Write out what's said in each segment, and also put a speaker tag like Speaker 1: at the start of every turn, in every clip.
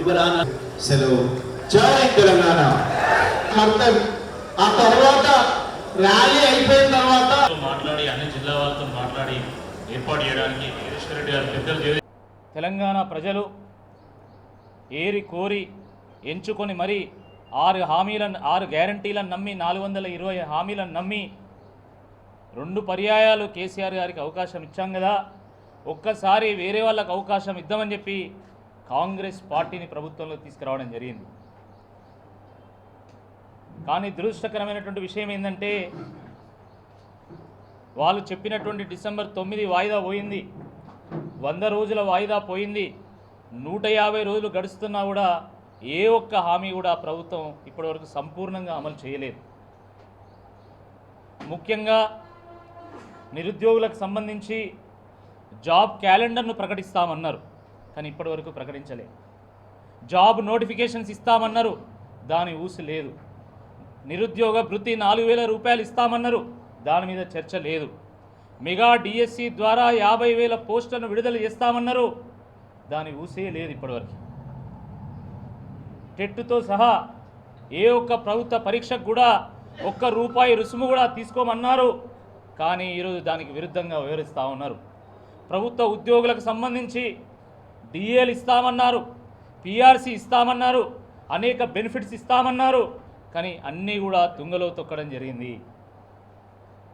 Speaker 1: ఇవరాన
Speaker 2: సెలవు. జై తెలంగాణ.
Speaker 3: మొత్తం ఆ తర్వాత ర్యాలీ అయిపోయిన తర్వాత
Speaker 4: తో మాట్లాడి అన్ని జిల్లా వాళ్ళతో మాట్లాడి ఏర్పాటు చేయడానికి జగదీశ్వర్ రెడ్డి గారు పెద్దలు జగదీష్
Speaker 5: తెలంగాణ ప్రజలు ఏరి కోరి ఎంచుకొని మరి ఆరు హామీలను ఆరు గ్యారంటీలను నమ్మి నాలుగు వందల ఇరవై హామీలను నమ్మి రెండు పర్యాయాలు కేసీఆర్ గారికి అవకాశం ఇచ్చాం కదా. ఒక్కసారి వేరే వాళ్ళకి అవకాశం ఇద్దామని చెప్పి కాంగ్రెస్ పార్టీని ప్రభుత్వంలో తీసుకురావడం జరిగింది. కానీ దురదృష్టకరమైనటువంటి విషయం ఏంటంటే వాళ్ళు చెప్పినటువంటి డిసెంబర్ తొమ్మిది వాయిదా పోయింది. వంద రోజుల వాయిదా పోయింది. నూట యాభై రోజులు గడుస్తున్నా కూడా ఏ ఒక్క హామీ కూడా ప్రభుత్వం ఇప్పటివరకు సంపూర్ణంగా అమలు చేయలేదు. ముఖ్యంగా నిరుద్యోగులకు సంబంధించి జాబ్ క్యాలెండర్ను ప్రకటిస్తామన్నారు. కానీ ఇప్పటివరకు ప్రకటించలే. జాబ్ నోటిఫికేషన్స్ ఇస్తామన్నారు దాని ఊసి లేదు. నిరుద్యోగ వృత్తి నాలుగు వేల రూపాయలు ఇస్తామన్నారు దాని మీద చర్చ లేదు. మెగా డిఎస్సి ద్వారా యాభై వేల పోస్టులను విడుదల చేస్తామన్నారు దాని ఊసే లేదు ఇప్పటివరకు. టెట్టుతో సహా ఏ ఒక్క ప్రభుత్వ పరీక్షకు కూడా ఒక్క రూపాయి రుసుము కూడా తీసుకోమన్నారు కానీ ఈరోజు దానికి విరుద్ధంగా వివరిస్తూ ఉన్నారు. ప్రభుత్వ ఉద్యోగులకు సంబంధించి డిఏలు ఇస్తామన్నారు పిఆర్సీ ఇస్తామన్నారు అనేక బెనిఫిట్స్ ఇస్తామన్నారు కానీ అన్నీ కూడా తుంగలో తొక్కడం జరిగింది.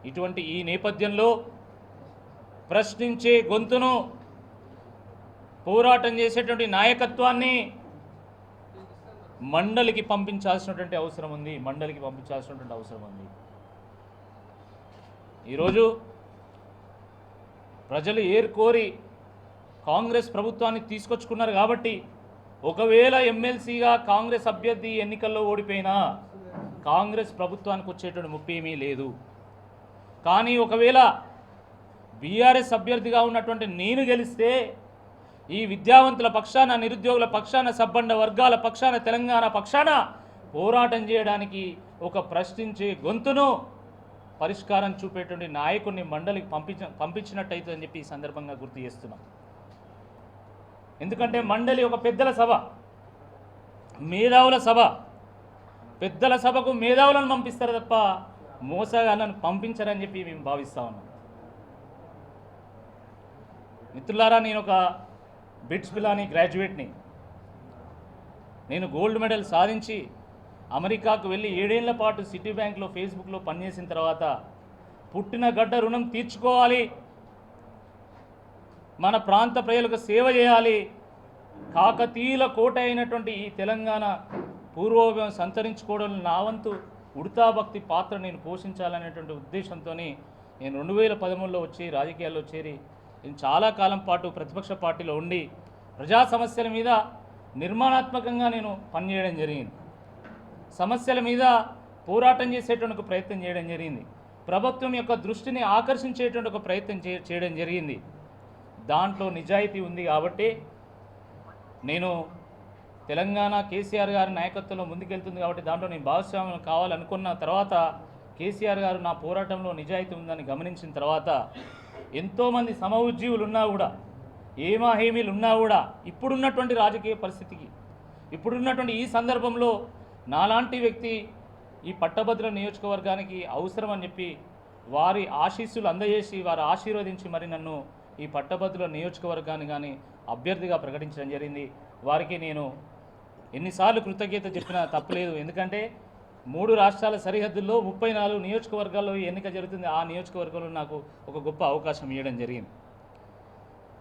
Speaker 5: ఇటువంటి ఈ నేపథ్యంలో ప్రశ్నించే గొంతును పోరాటం చేసేటువంటి నాయకత్వాన్ని మండలికి పంపించాల్సినటువంటి అవసరం ఉంది మండలికి పంపించాల్సినటువంటి అవసరం ఉంది. ఈరోజు ప్రజలు ఏరుకోరి కాంగ్రెస్ ప్రభుత్వాన్ని తీసుకొచ్చుకున్నారు కాబట్టి ఒకవేళ ఎమ్మెల్సీగా కాంగ్రెస్ అభ్యర్థి ఎన్నికల్లో ఓడిపోయినా కాంగ్రెస్ ప్రభుత్వానికి వచ్చేటువంటి ముప్పి ఏమీ లేదు. కానీ ఒకవేళ బీఆర్ఎస్ అభ్యర్థిగా ఉన్నటువంటి నేను గెలిస్తే ఈ విద్యావంతుల పక్షాన నిరుద్యోగుల పక్షాన సబ్బండ వర్గాల పక్షాన తెలంగాణ పక్షాన పోరాటం చేయడానికి ఒక ప్రశ్నించే గొంతును పరిష్కారం చూపేటువంటి నాయకుడిని మండలికి పంపించ పంపించినట్టయితే అని చెప్పి ఈ సందర్భంగా గుర్తు చేస్తున్నాం. ఎందుకంటే మండలి ఒక పెద్దల సభ మేధావుల సభ. పెద్దల సభకు మేధావులను పంపిస్తారు తప్ప మోసగాళ్ళను పంపించరని చెప్పి మేము భావిస్తా ఉన్నాం. మిత్రులారా నేను ఒక బిట్స్ పిలాని గ్రాడ్యుయేట్ని. నేను గోల్డ్ మెడల్ సాధించి అమెరికాకు వెళ్ళి ఏడేళ్ళ పాటు సిటీ బ్యాంక్లో ఫేస్బుక్లో పనిచేసిన తర్వాత పుట్టిన గడ్డ రుణం తీర్చుకోవాలి మన ప్రాంత ప్రజలకు సేవ చేయాలి. కాకతీయుల కోట అయినటువంటి ఈ తెలంగాణ పూర్వోభం సంతరించుకోవడం నా వంతు ఉడతాభక్తి పాత్ర నేను పోషించాలనేటువంటి ఉద్దేశంతో నేను రెండు వేల పదమూడులో వచ్చి రాజకీయాల్లో చేరి నేను చాలా కాలం పాటు ప్రతిపక్ష పార్టీలో ఉండి ప్రజా సమస్యల మీద నిర్మాణాత్మకంగా నేను పనిచేయడం జరిగింది. సమస్యల మీద పోరాటం చేసేటువంటి ప్రయత్నం చేయడం జరిగింది. ప్రభుత్వం యొక్క దృష్టిని ఆకర్షించేటువంటి ఒక ప్రయత్నం చే చేయడం జరిగింది. దాంట్లో నిజాయితీ ఉంది కాబట్టి నేను తెలంగాణ కేసీఆర్ గారి నాయకత్వంలో ముందుకెళ్తుంది కాబట్టి దాంట్లో నేను భాగస్వామ్యం కావాలనుకున్న తర్వాత కేసీఆర్ గారు నా పోరాటంలో నిజాయితీ ఉందని గమనించిన తర్వాత ఎంతోమంది సమ ఉజ్జీవులు ఉన్నా కూడా ఏమాహేమీలు ఉన్నా కూడా ఇప్పుడున్నటువంటి రాజకీయ పరిస్థితికి ఇప్పుడున్నటువంటి ఈ సందర్భంలో నాలాంటి వ్యక్తి ఈ పట్టభద్ర నియోజకవర్గానికి అవసరం అని చెప్పి వారి ఆశీస్సులు అందజేసి వారు ఆశీర్వదించి మరి నన్ను ఈ పట్టభద్రుల నియోజకవర్గాన్ని కానీ అభ్యర్థిగా ప్రకటించడం జరిగింది. వారికి నేను ఎన్నిసార్లు కృతజ్ఞత చెప్పినా తప్పలేదు. ఎందుకంటే మూడు రాష్ట్రాల సరిహద్దుల్లో ముప్పై నాలుగు నియోజకవర్గాల్లో ఎన్నిక జరుగుతుంది. ఆ నియోజకవర్గంలో నాకు ఒక గొప్ప అవకాశం ఇవ్వడం జరిగింది.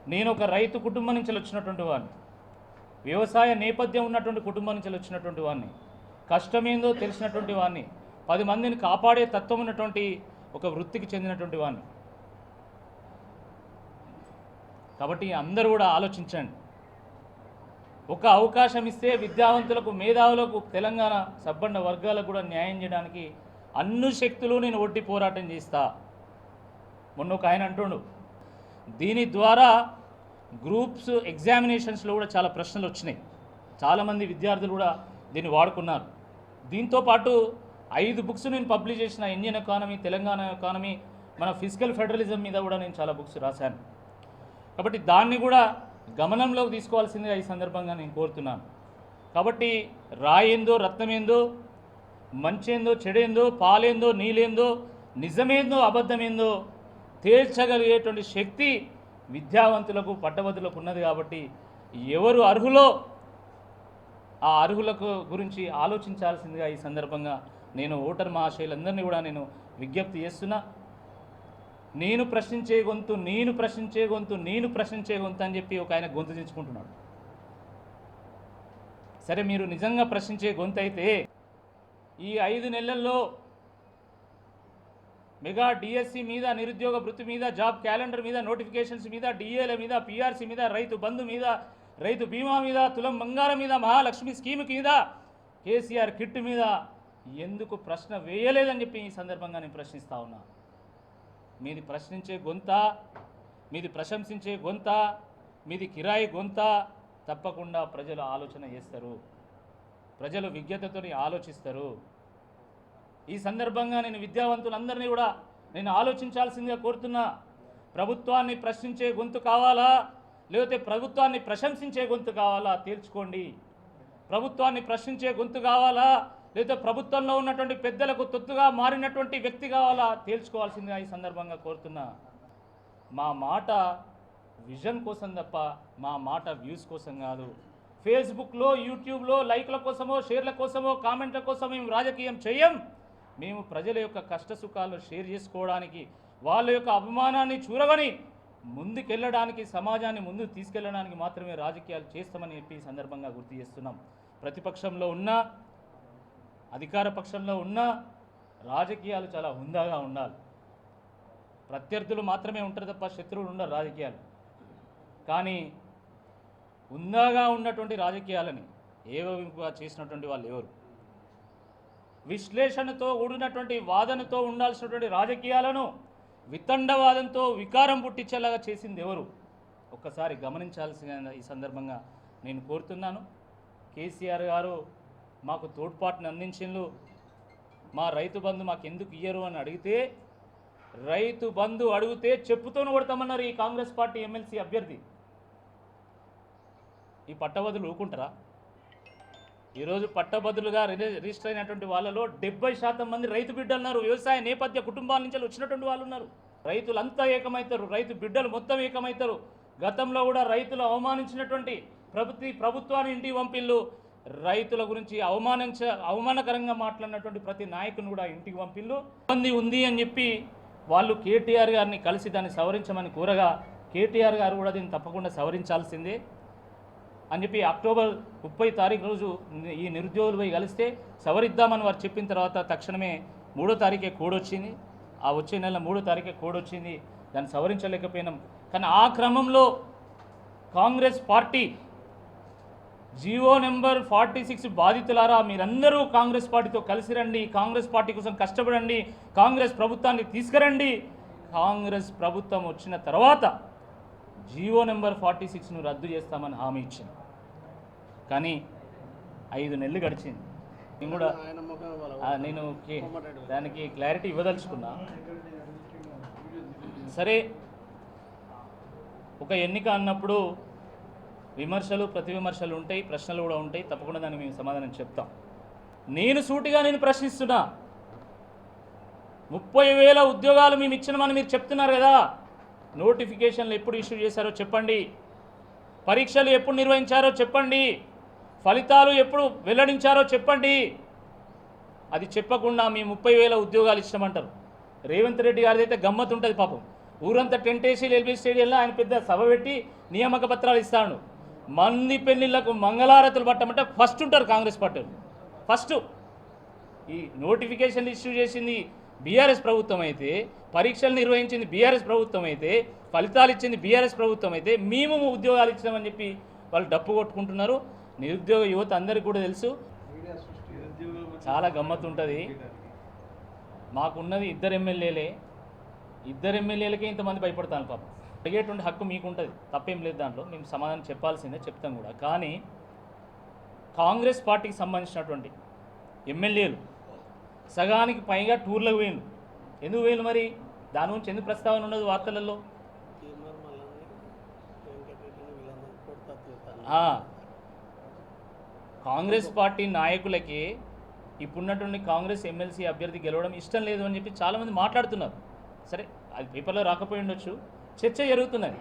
Speaker 5: నేను ఒక రైతు కుటుంబం నుంచి వచ్చినటువంటి వాడిని. వ్యవసాయ నేపథ్యం ఉన్నటువంటి కుటుంబం నుంచి వచ్చినటువంటి వాడిని. కష్టమేందో తెలిసినటువంటి వాడిని. పది మందిని కాపాడే తత్వం ఉన్నటువంటి ఒక వృత్తికి చెందినటువంటి వాడిని. కాబట్టి అందరూ కూడా ఆలోచించండి. ఒక అవకాశం ఇస్తే విద్యావంతులకు మేధావులకు తెలంగాణ సబ్బండ వర్గాలకు కూడా న్యాయం చేయడానికి అన్ని శక్తులు నేను ఒడ్డి పోరాటం చేస్తా. మొన్న ఒక ఆయన అంటుండు దీని ద్వారా గ్రూప్స్ ఎగ్జామినేషన్స్లో కూడా చాలా ప్రశ్నలు వచ్చినాయి. చాలామంది విద్యార్థులు కూడా దీన్ని వాడుకున్నారు. దీంతో పాటు ఐదు బుక్స్ నేను పబ్లిష్ చేసిన ఇండియన్ ఎకానమీ తెలంగాణ ఎకానమీ మన ఫిజికల్ ఫెడరలిజం మీద కూడా నేను చాలా బుక్స్ రాశాను. కాబట్టి దాన్ని కూడా గమనంలోకి తీసుకోవాల్సిందిగా ఈ సందర్భంగా నేను కోరుతున్నాను. కాబట్టి రాయేందో రత్నమేందో మంచేందో చెడేందో పాలేందో నీలేందో నిజమేందో అబద్ధమేందో తేల్చగలిగేటువంటి శక్తి విద్యావంతులకు పట్టభద్రులకు ఉన్నది కాబట్టి ఎవరు అర్హులో ఆ అర్హులకు గురించి ఆలోచించాల్సిందిగా ఈ సందర్భంగా నేను ఓటర్ మహాశయులందరినీ కూడా నేను విజ్ఞప్తి చేస్తున్నా. నేను ప్రశ్నించే గొంతు నేను ప్రశ్నించే గొంతు నేను ప్రశ్నించే గొంతు అని చెప్పి ఒక ఆయన గొంతు తెచ్చుకుంటున్నాడు. సరే మీరు నిజంగా ప్రశ్నించే గొంతు అయితే ఈ ఐదు నెలల్లో మెగా డిఎస్సి మీద నిరుద్యోగ వృత్తి మీద జాబ్ క్యాలెండర్ మీద నోటిఫికేషన్స్ మీద డిఏల మీద పిఆర్సీ మీద రైతు బంధు మీద రైతు బీమా మీద తులం బంగారం మీద మహాలక్ష్మి స్కీమ్ మీద కేసీఆర్ కిట్ మీద ఎందుకు ప్రశ్న వేయలేదని చెప్పి ఈ సందర్భంగా నేను ప్రశ్నిస్తా ఉన్నా? మీది ప్రశ్నించే గొంత మీది ప్రశంసించే గొంత మీది కిరాయి గొంత తప్పకుండా ప్రజలు ఆలోచన చేస్తారు. ప్రజలు విజ్ఞతతోని ఆలోచిస్తారు. ఈ సందర్భంగా నేను విద్యావంతులందరినీ కూడా నేను ఆలోచించాల్సిందిగా కోరుతున్నా. ప్రభుత్వాన్ని ప్రశ్నించే గొంతు కావాలా? లేకపోతే ప్రభుత్వాన్ని ప్రశంసించే గొంతు కావాలా? తేల్చుకోండి. ప్రభుత్వాన్ని ప్రశ్నించే గొంతు కావాలా? లేదా ప్రభుత్వంలో ఉన్నటువంటి పెద్దలకు తొత్తుగా మారినటువంటి వ్యక్తి కావాలా? తేల్చుకోవాల్సిందిగా ఈ సందర్భంగా కోరుతున్నా. మా మాట విజన్ కోసం తప్ప మా మాట వ్యూస్ కోసం కాదు. ఫేస్బుక్లో యూట్యూబ్లో లైక్ల కోసమో షేర్ల కోసమో కామెంట్ల కోసం మేము రాజకీయం చేయం. మేము ప్రజల యొక్క కష్ట సుఖాలు షేర్ చేసుకోవడానికి వాళ్ళ యొక్క అభిమానాన్ని చూరగని ముందుకెళ్ళడానికి సమాజాన్ని ముందుకు తీసుకెళ్ళడానికి మాత్రమే రాజకీయాలు చేస్తామని చెప్పి సందర్భంగా గుర్తు చేస్తున్నాం. ప్రతిపక్షంలో ఉన్నా అధికార పక్షంలో ఉన్నా రాజకీయాలు చాలా హుందాగా ఉండాలి. ప్రత్యర్థులు మాత్రమే ఉంటారు తప్ప శత్రువులు ఉండరు రాజకీయాలు. కానీ హుందాగా ఉన్నటువంటి రాజకీయాలని ఏవిగా చేసినటువంటి వాళ్ళు ఎవరు? విశ్లేషణతో కూడినటువంటి వాదనతో ఉండాల్సినటువంటి రాజకీయాలను వితండవాదంతో వికారం పుట్టించేలాగా చేసింది ఎవరు? ఒక్కసారి గమనించాల్సిన ఈ సందర్భంగా నేను కోరుతున్నాను. కేసీఆర్ గారు మాకు తోడ్పాటును అందించిండ్రు మా రైతు బంధు మాకు ఎందుకు ఇయ్యరు అని అడిగితే రైతు బంధు అడిగితే చెప్పుతోను కొడతామన్నారు ఈ కాంగ్రెస్ పార్టీ ఎమ్మెల్సీ అభ్యర్థి. ఈ పట్టభద్రులు ఊకుంటారా? ఈరోజు పట్టభద్రులుగా రిజి- రిజిస్టర్ అయినటువంటి వాళ్ళలో డెబ్బై శాతం మంది రైతు బిడ్డలు ఉన్నారు. వ్యవసాయ నేపథ్య కుటుంబాల నుంచి వచ్చినటువంటి వాళ్ళు ఉన్నారు. రైతులంతా ఏకమవుతారు రైతు బిడ్డలు మొత్తం ఏకమవుతారు గతంలో కూడా రైతులు అవమానించినటువంటి ప్రభుత్వ ప్రభుత్వాన్ని ఇంటికి పంపిల్లు రైతుల గురించి అవమానించ అవమానకరంగా మాట్లాడినటువంటి ప్రతి నాయకుని కూడా ఇంటికి పంపిల్లు. ఇబ్బంది ఉంది అని చెప్పి వాళ్ళు కేటీఆర్ గారిని కలిసి దాన్ని సవరించమని కోరగా కేటీఆర్ గారు కూడా దీన్ని తప్పకుండా సవరించాల్సిందే అని చెప్పి అక్టోబర్ ముప్పై తారీఖు రోజు ఈ నిరుద్యోగులు పోయి కలిస్తే సవరిద్దామని వారు చెప్పిన తర్వాత తక్షణమే మూడో తారీఖే కోడొచ్చింది. ఆ వచ్చే నెల మూడో తారీఖే కోడ్ వచ్చింది దాన్ని సవరించలేకపోయినాం. కానీ ఆ క్రమంలో Congress party GO number forty six బాధితులారా మీరందరూ కాంగ్రెస్ పార్టీతో కలిసి రండి కాంగ్రెస్ పార్టీ కోసం కష్టపడండి కాంగ్రెస్ ప్రభుత్వాన్ని తీసుకురండి. కాంగ్రెస్ ప్రభుత్వం వచ్చిన తర్వాత జియో నెంబర్ ఫార్టీ సిక్స్ను రద్దు చేస్తామని హామీ ఇచ్చింది. కానీ ఐదు నెలలు గడిచింది. నేను కూడా నేను దానికి క్లారిటీ ఇవ్వదలుచుకున్నా. సరే ఒక ఎన్నిక అన్నప్పుడు విమర్శలు ప్రతి విమర్శలు ఉంటాయి ప్రశ్నలు కూడా ఉంటాయి. తప్పకుండా దానికి మేము సమాధానం చెప్తాం. నేను సూటిగా నేను ప్రశ్నిస్తున్నా. ముప్పై వేల ఉద్యోగాలు మేము ఇచ్చినామని మీరు చెప్తున్నారు కదా? నోటిఫికేషన్లు ఎప్పుడు ఇష్యూ చేశారో చెప్పండి. పరీక్షలు ఎప్పుడు నిర్వహించారో చెప్పండి. ఫలితాలు ఎప్పుడు వెల్లడించారో చెప్పండి. అది చెప్పకుండా మీ ముప్పై వేల ఉద్యోగాలు ఇష్టమంటారు రేవంత్ రెడ్డి గారిది అయితే గమ్మత్ ఉంటుంది పాపం. ఊరంతా టెంట్ ఎల్బీ స్టేడియంలో ఆయన పెద్ద సభ పెట్టి నియామక పత్రాలు ఇస్తాడు. మంది పెళ్ళిళ్ళకు మంగళారతులు పట్టమంటే ఫస్ట్ ఉంటారు కాంగ్రెస్ పార్టీ ఫస్ట్ ఈ నోటిఫికేషన్ ఇష్యూ చేసింది బీఆర్ఎస్ ప్రభుత్వం అయితే పరీక్షలు నిర్వహించింది బీఆర్ఎస్ ప్రభుత్వం అయితే ఫలితాలు ఇచ్చింది బీఆర్ఎస్ ప్రభుత్వం అయితే మేము ఉద్యోగాలు ఇచ్చామని చెప్పి వాళ్ళు డప్పు కొట్టుకుంటున్నారు. నిరుద్యోగ యువత అందరికీ కూడా తెలుసు. చాలా గమ్మత్తు ఉంటుంది. మాకున్నది ఇద్దరు ఎమ్మెల్యేలే. ఇద్దరు ఎమ్మెల్యేలకే ఇంతమంది భయపడతాను పాపం. అడిగేటువంటి హక్కు మీకు ఉంటుంది తప్పేం లేదు దాంట్లో. మేము సమాధానం చెప్పాల్సిందే చెప్తాం కూడా. కానీ కాంగ్రెస్ పార్టీకి సంబంధించినటువంటి ఎమ్మెల్యేలు సగానికి పైగా టూర్లకు పోయిండు ఎందుకు పోయిండు మరి? దాని గురించి ఎందుకు ప్రస్తావన ఉండదు వార్తలలో? కాంగ్రెస్ పార్టీ నాయకులకి ఇప్పుడున్నటువంటి కాంగ్రెస్ ఎమ్మెల్సీ అభ్యర్థి గెలవడం ఇష్టం లేదు అని చెప్పి చాలామంది మాట్లాడుతున్నారు. సరే అది పేపర్లో రాకపోయి ఉండొచ్చు. చర్చ జరుగుతున్నది.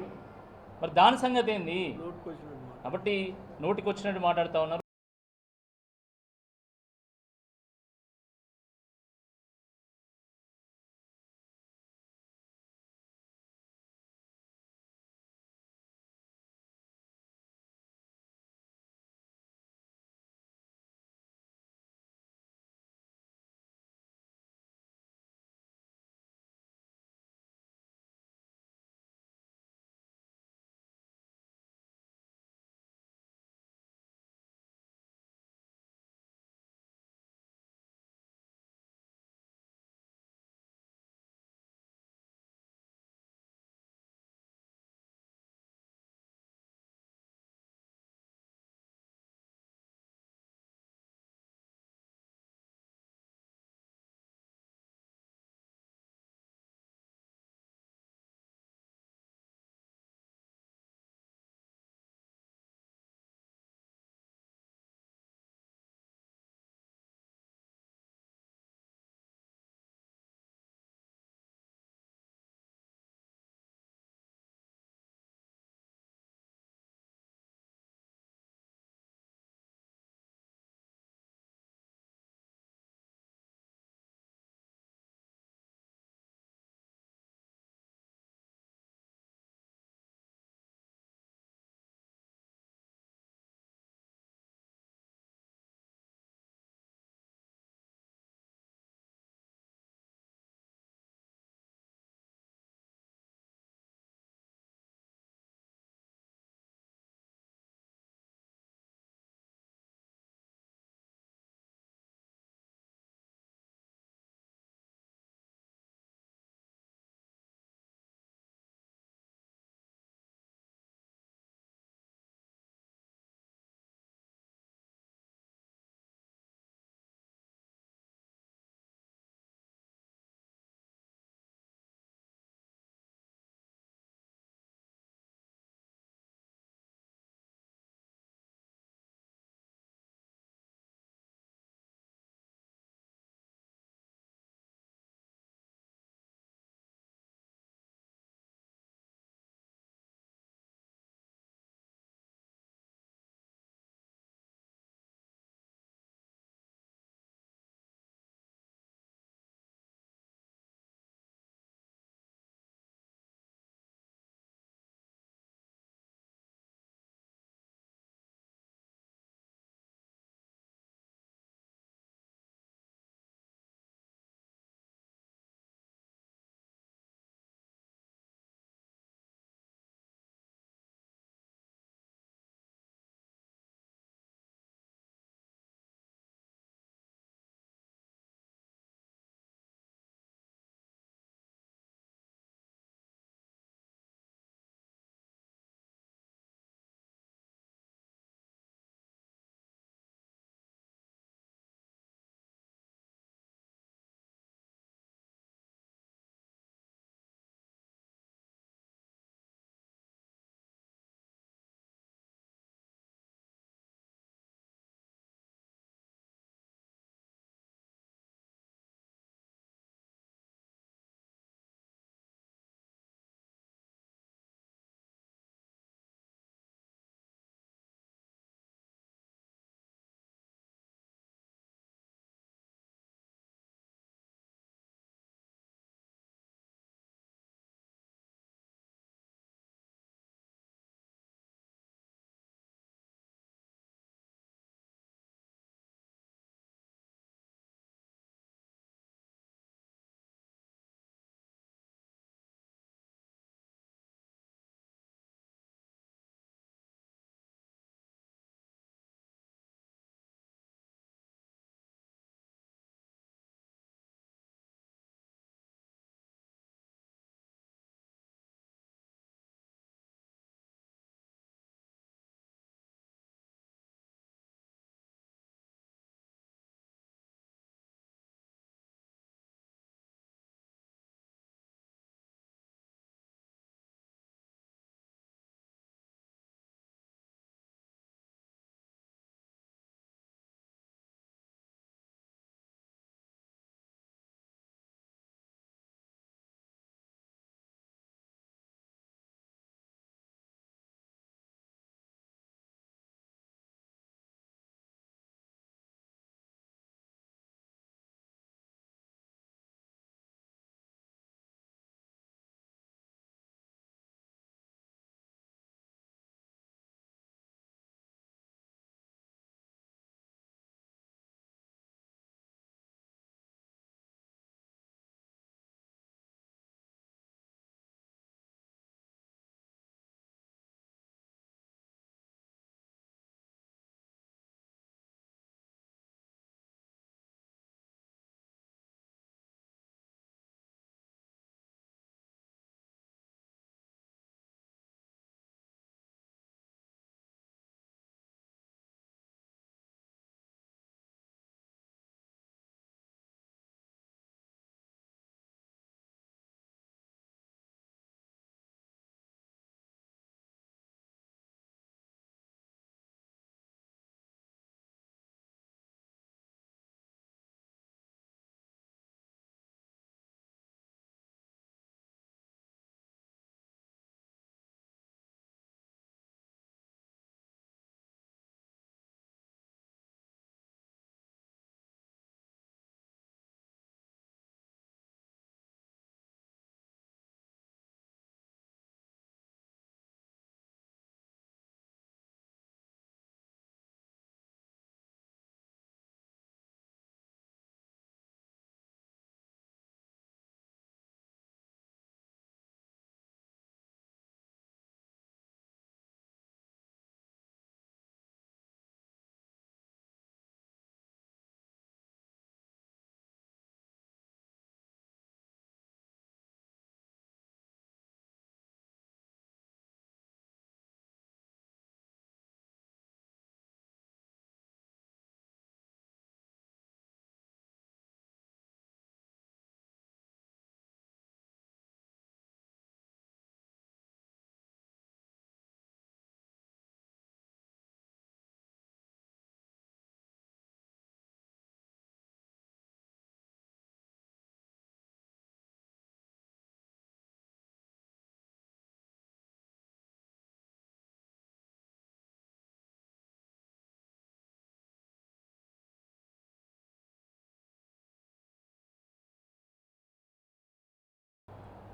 Speaker 5: మరి దాని సంగతి ఏంది? కాబట్టి నోటికి వచ్చినట్టు మాట్లాడుతూ ఉన్నారు.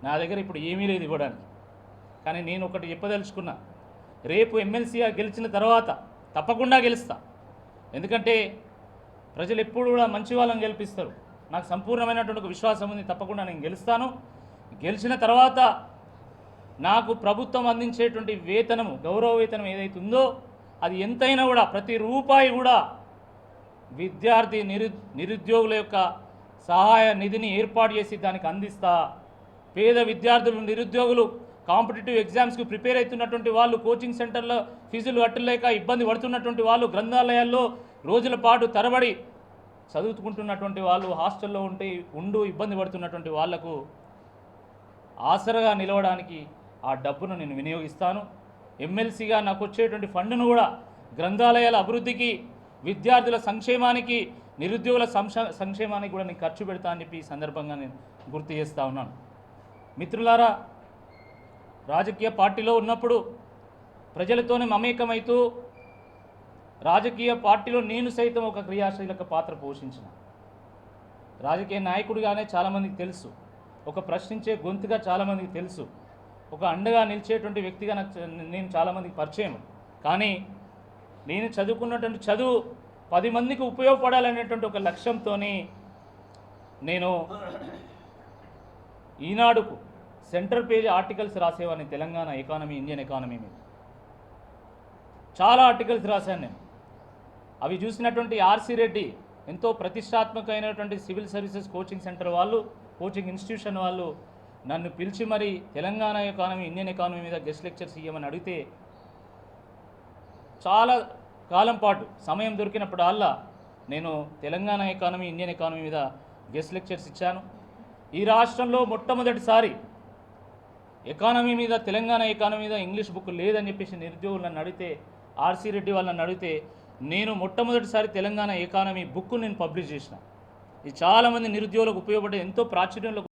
Speaker 5: నా దగ్గర ఇప్పుడు ఏమీ లేదు ఇవ్వడానికి. కానీ నేను ఒకటి చెప్పదలుచుకున్నా. రేపు ఎమ్మెల్సీగా గెలిచిన తర్వాత తప్పకుండా గెలుస్తా. ఎందుకంటే ప్రజలు ఎప్పుడు కూడా మంచి వాళ్ళని గెలిపిస్తారు. నాకు సంపూర్ణమైనటువంటి ఒక విశ్వాసం ఉంది. తప్పకుండా నేను గెలుస్తాను. గెలిచిన తర్వాత నాకు ప్రభుత్వం అందించేటువంటి వేతనము గౌరవ వేతనం ఏదైతే ఉందో అది ఎంతైనా కూడా ప్రతి రూపాయి కూడా విద్యార్థి నిరు నిరుద్యోగుల యొక్క సహాయ నిధిని ఏర్పాటు చేసి దానికి అందిస్తా పేద విద్యార్థులు నిరుద్యోగులు కాంపిటేటివ్ ఎగ్జామ్స్కి ప్రిపేర్ అవుతున్నటువంటి వాళ్ళు కోచింగ్ సెంటర్లో ఫీజులు కట్టలేక ఇబ్బంది పడుతున్నటువంటి వాళ్ళు గ్రంథాలయాల్లో రోజుల పాటు తరబడి చదువుకుంటున్నటువంటి వాళ్ళు హాస్టల్లో ఉంటే ఉండు ఇబ్బంది పడుతున్నటువంటి వాళ్ళకు ఆసరగా నిలవడానికి ఆ డబ్బును నేను వినియోగిస్తాను. ఎమ్మెల్సీగా నాకు వచ్చేటువంటి ఫండ్ను కూడా గ్రంథాలయాల అభివృద్ధికి విద్యార్థుల సంక్షేమానికి నిరుద్యోగుల సంక్షేమానికి కూడా నేను ఖర్చు పెడతా అని చెప్పి ఈ సందర్భంగా నేను గుర్తు చేస్తూ ఉన్నాను. మిత్రులారా రాజకీయ పార్టీలో ఉన్నప్పుడు ప్రజలతోనే మమేకమైతూ రాజకీయ పార్టీలో నేను సైతం ఒక క్రియాశీలక పాత్ర పోషించిన. రాజకీయ నాయకుడిగానే చాలామందికి తెలుసు. ఒక ప్రశ్నించే గొంతుగా చాలామందికి తెలుసు. ఒక అండగా నిలిచేటువంటి వ్యక్తిగా నాకు నేను చాలామందికి పరిచయం. కానీ నేను చదువుకున్నటువంటి చదువు పది మందికి ఉపయోగపడాలనేటువంటి ఒక లక్ష్యంతో నేను ఈనాడుకు సెంటర్ పేజ్ ఆర్టికల్స్ రాసేవాడిని తెలంగాణ ఎకానమీ ఇండియన్ ఎకానమీ మీద. చాలా ఆర్టికల్స్ రాశాను నేను. అవి చూసినటువంటి ఆర్సి రెడ్డి ఎంతో ప్రతిష్టాత్మకమైనటువంటి సివిల్ సర్వీసెస్ కోచింగ్ సెంటర్ వాళ్ళు కోచింగ్ ఇన్స్టిట్యూషన్ వాళ్ళు నన్ను పిలిచి మరి తెలంగాణ ఎకానమీ ఇండియన్ ఎకానమీ మీద గెస్ట్ లెక్చర్స్ ఇవ్వమని అడిగితే చాలా కాలం పాటు సమయం దొరికినప్పుడు అల్లా నేను తెలంగాణ ఎకానమీ ఇండియన్ ఎకానమీ మీద గెస్ట్ లెక్చర్స్ ఇచ్చాను. ఈ రాష్ట్రంలో మొట్టమొదటిసారి ఎకానమీ మీద తెలంగాణ ఎకానమీ మీద ఇంగ్లీష్ బుక్ లేదని చెప్పేసి నిరుద్యోగులు నన్ను అడిగితే ఆర్సీ రెడ్డి వాళ్ళని అడిగితే నేను మొట్టమొదటిసారి తెలంగాణ ఎకానమీ బుక్ నేను పబ్లిష్ చేసిన. ఇది చాలామంది నిరుద్యోగులకు ఉపయోగపడే ఎంతో ప్రాచుర్యంలో